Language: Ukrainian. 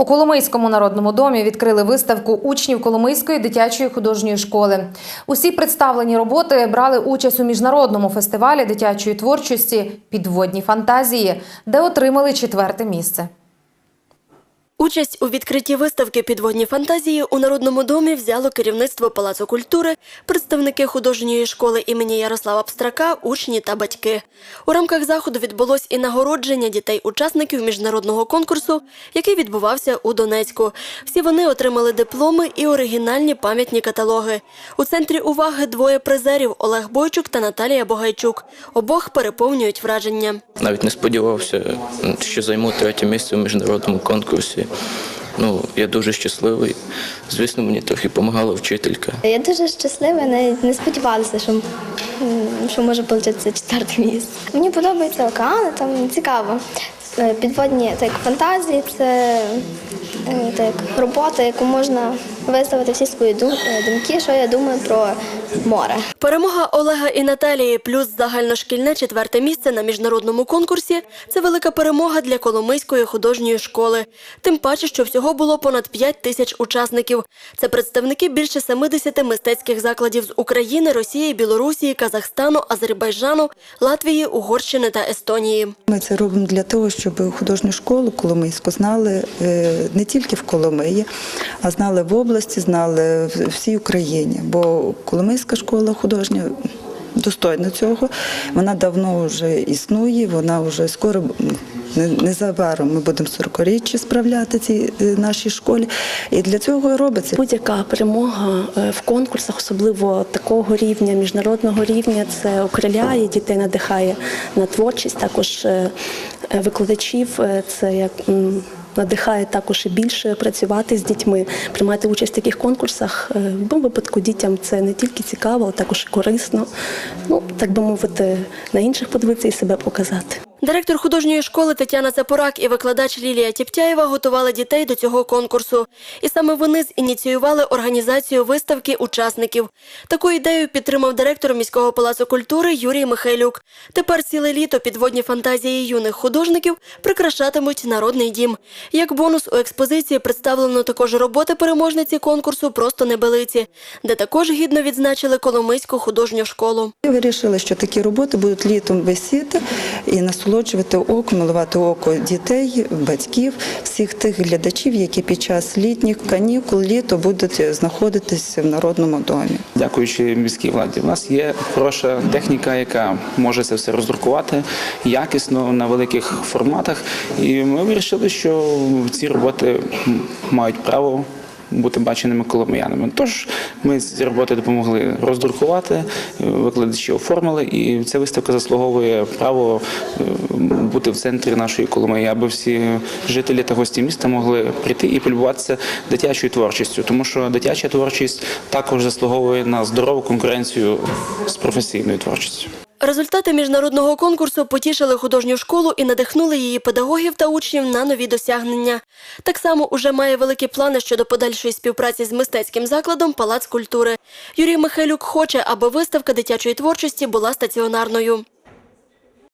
У Коломийському народному домі відкрили виставку учнів Коломийської дитячої художньої школи. Усі представлені роботи брали участь у міжнародному фестивалі дитячої творчості Підводні фантазії, де отримали четверте місце. Участь у відкритті виставки Підводні фантазії у Народному домі взяло керівництво Палацу культури, представники художньої школи імені Ярослава Пстрака, учні та батьки. У рамках заходу відбулось і нагородження дітей-учасників міжнародного конкурсу, який відбувався у Донецьку. Всі вони отримали дипломи і оригінальні пам'ятні каталоги. У центрі уваги двоє призерів Олег Бойчук та Наталія Богайчук. Обох переповнюють враження. Навіть не сподівався, що займу третє місце в міжнародному конкурсі. Ну, я дуже щасливий. Звісно, мені трохи допомагала вчителька. Я дуже щаслива, навіть не сподівалася, що, що може вийти четверте місце. Мені подобається океан, там цікаво. Е, Підводні так, фантазії це е, так, робота, яку можна виставити всі свої е, думки, що я думаю про море. Перемога Олега і Наталії плюс загальношкільне четверте місце на міжнародному конкурсі це велика перемога для Коломийської художньої школи. Тим паче, що всього було понад 5 тисяч учасників. Це представники більше 70 мистецьких закладів з України, Росії, Білорусі, Казахстану, Азербайджану, Латвії, Угорщини та Естонії. Ми це робимо для того, щоб художню школу Коломийську знали е, не тільки в Коломиї, а знали в області, знали в всій Україні. Бо Коломийська школа художня достойна цього. Вона давно вже існує, вона вже скоро. Незабаром ми будемо 40-річчя справляти цій е, нашій школі, і для цього робиться. Будь-яка перемога е, в конкурсах, особливо такого рівня, міжнародного рівня, це окриляє дітей, надихає на творчість. Також викладачів е, це як. Надихає також і більше працювати з дітьми, приймати участь в таких конкурсах. Е, В будь-якому випадку дітям це не тільки цікаво, але також і корисно. Ну так би мовити, на інших подивитися і себе показати. Директор художньої школи Тетяна Запорак і викладач Лілія Тіптяєва готували дітей до цього конкурсу. І саме вони зініціювали організацію виставки учасників. Таку ідею підтримав директор міського палацу культури Юрій Михайлюк. Тепер ціле літо підводні фантазії юних художників прикрашатимуть народний дім. Як бонус у експозиції представлено також роботи переможниці конкурсу Просто небелиці, де також гідно відзначили Коломийську художню школу. Вирішили, що такі роботи будуть літом висіти і насолоджувати око, милувати око дітей, батьків, всіх тих глядачів, які під час літніх канікул літо будуть знаходитися в народному домі. Дякуючи міській владі, у нас є хороша техніка, яка може це все роздрукувати якісно на великих форматах. І ми вирішили, що ці роботи мають право. Бути баченими коломиянами. Тож ми ці роботи допомогли роздрукувати, викладачі оформили, і ця виставка заслуговує право е, бути в центрі нашої Коломиї, аби всі жителі та гості міста могли прийти і полюбуватися дитячою творчістю, тому що дитяча творчість також заслуговує на здорову конкуренцію з професійною творчістю. Результати міжнародного конкурсу потішили художню школу і надихнули її педагогів та учнів на нові досягнення. Так само уже має великі плани щодо подальшої співпраці з мистецьким закладом Палац культури. Юрій Михайлюк хоче, аби виставка дитячої творчості була стаціонарною.